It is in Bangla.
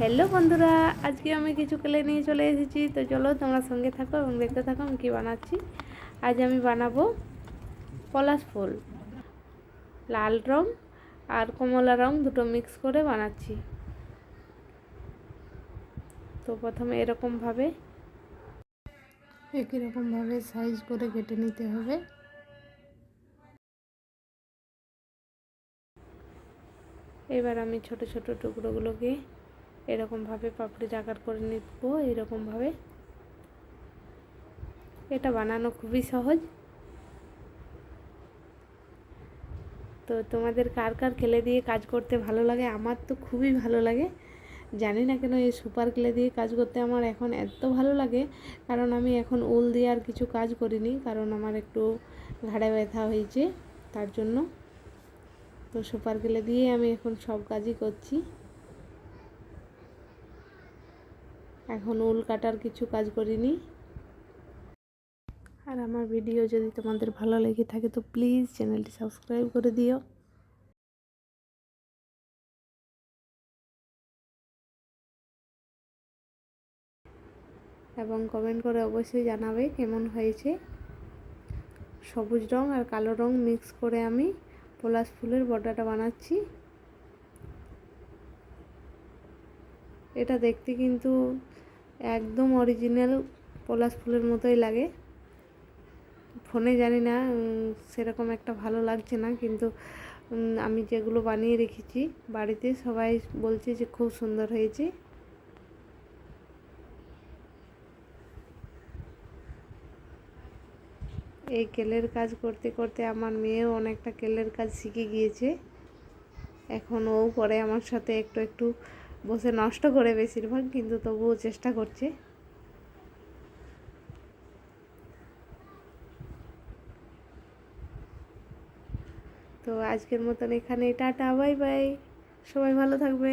হ্যালো বন্ধুরা আজকে আমি কিছু কেলে নিয়ে চলে এসেছি। তো চলো তোমরা সঙ্গে থাকো এবং দেখতে থাকো আমি কী বানাচ্ছি। আজ আমি বানাবো পলাশ ফুল। লাল রং আর কমলা রং দুটো মিক্স করে বানাচ্ছি। তো প্রথমে এরকমভাবে একই রকমভাবে সাইজ করে কেটে নিতে হবে। এবার আমি ছোট ছোট টুকরোগুলোকে এরকমভাবে পাপড়ির আকার করে নিব, এরকমভাবে। এটা বানানো খুবই সহজ। তো তোমাদের কার কার খেলে দিয়ে কাজ করতে ভালো লাগে? আমার তো খুবই ভালো লাগে। জানি না কেন এই সুপার ক্লে দিয়ে কাজ করতে আমার এখন এত ভালো লাগে, কারণ আমি এখন উল দিয়ে আর কিছু কাজ করিনি, কারণ আমার একটু ঘাড়ে ব্যথা হয়েছে, তার জন্য। তো সুপার ক্লে দিয়ে আমি এখন সব কাজই করছি। এখন উল কাটার কিছু কাজ করিনি। আর আমার ভিডিও যদি তোমাদের ভালো লেগে থাকে, তো প্লিজ চ্যানেলটি সাবস্ক্রাইব করে দিও। এবং কমেন্ট করে অবশ্যই জানাবে কেমন হয়েছে। সবুজ রং আর কালো রং মিক্স করে আমি পলাশ ফুলের বর্ডারটা বানাচ্ছি। এটা দেখতে কিন্তু একদম অরিজিনাল পলাশ ফুলের মতোই লাগে। ফোনে জানি না সেরকম একটা ভালো লাগছে না, কিন্তু আমি যেগুলো বানিয়ে রেখেছি বাড়িতে সবাই বলছে যে খুব সুন্দর হয়েছে। এই কেলের কাজ করতে করতে আমার মেয়েও অনেকটা কেলের কাজ শিখে গিয়েছে। এখন ও পরে আমার সাথে একটু একটু বসে নষ্ট করে বেশিরভাগ, কিন্তু তবুও চেষ্টা করছে। তো আজকের মতন এখানে টাটা, বাই বাই। সবাই ভালো থাকবে।